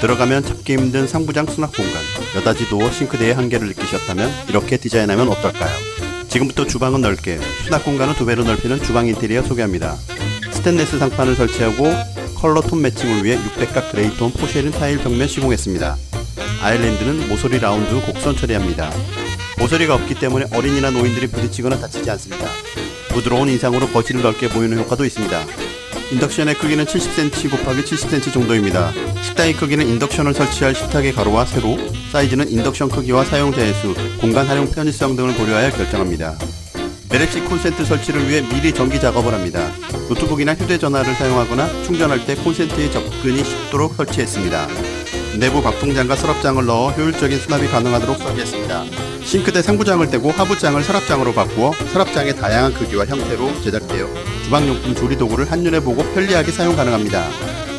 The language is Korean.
들어가면 찾기 힘든 상부장 수납 공간, 여닫이 도어 싱크대의 한계를 느끼셨다면 이렇게 디자인하면 어떨까요? 지금부터 주방은 넓게, 수납 공간은 두 배로 넓히는 주방 인테리어 소개합니다. 스테인레스 상판을 설치하고 컬러 톤 매칭을 위해 600각 그레이톤 포쉐린 타일 벽면 시공했습니다. 아일랜드는 모서리 라운드 곡선 처리합니다. 모서리가 없기 때문에 어린이나 노인들이 부딪히거나 다치지 않습니다. 부드러운 인상으로 거실을 넓게 보이는 효과도 있습니다. 인덕션의 크기는 70cm 곱하기 70cm 정도입니다. 식탁의 크기는 인덕션을 설치할 식탁의 가로와 세로, 사이즈는 인덕션 크기와 사용자의 수, 공간 활용 편의성 등을 고려하여 결정합니다. LFC 콘센트 설치를 위해 미리 전기 작업을 합니다. 노트북이나 휴대전화를 사용하거나 충전할 때 콘센트에 접근이 쉽도록 설치했습니다. 내부 박통장과 서랍장을 넣어 효율적인 수납이 가능하도록 설계했습니다. 싱크대 상부장을 떼고 하부장을 서랍장으로 바꾸어 서랍장의 다양한 크기와 형태로 제작되어 주방용품 조리 도구를 한눈에 보고 편리하게 사용 가능합니다.